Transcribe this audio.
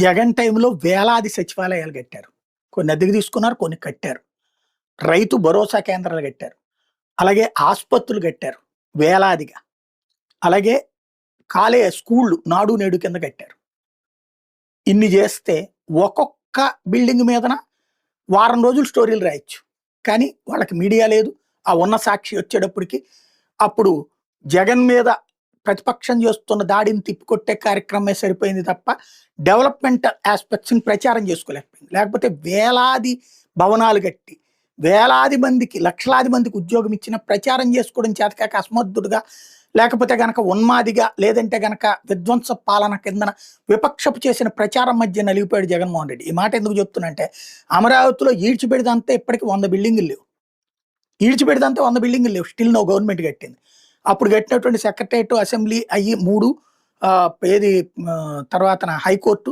జగన్ టైంలో వేలాది సచివాలయాలు కట్టారు. కొన్ని అద్దెకు తీసుకున్నారు కొన్ని కట్టారు. రైతు భరోసా కేంద్రాలు కట్టారు. అలాగే ఆసుపత్రులు కట్టారు వేలాదిగా. అలాగే కాలే స్కూళ్ళు నాడు నేడు కింద కట్టారు. ఇన్ని చేస్తే ఒక్కొక్క బిల్డింగ్ మీదన వారం రోజులు స్టోరీలు రాయొచ్చు. కానీ వాళ్ళకి మీడియా లేదు. ఆ ఉన్న సాక్షి వచ్చేటప్పటికి అప్పుడు జగన్ మీద ప్రతిపక్షం చేస్తున్న దాడిని తిప్పికొట్టే కార్యక్రమమే సరిపోయింది తప్ప డెవలప్మెంట్ ఆస్పెక్ట్స్ని ప్రచారం చేసుకోలేకపోయింది. లేకపోతే వేలాది భవనాలు కట్టి వేలాది మందికి లక్షలాది మందికి ఉద్యోగం ఇచ్చిన ప్రచారం చేసుకోవడం చేతకాక అసమర్థుడుగా లేకపోతే గనక ఉన్మాదిగా లేదంటే గనక విధ్వంస పాలన కిందన విపక్షపు చేసిన ప్రచారం మధ్య నలిగిపోయాడు జగన్మోహన్ రెడ్డి. ఈ మాట ఎందుకు చెప్తున్నంటే అమరావతిలో ఈడ్చిపెడిదంతా ఇప్పటికి వంద బిల్డింగులు లేవు. ఈడ్చిపెడిదంతా వంద బిల్డింగులు లేవు. స్టిల్ నో గవర్నమెంట్ కట్టింది. అప్పుడు కట్టినటువంటి సెక్రటరియట్ అసెంబ్లీ అయ్యి మూడు ఏది తర్వాత హైకోర్టు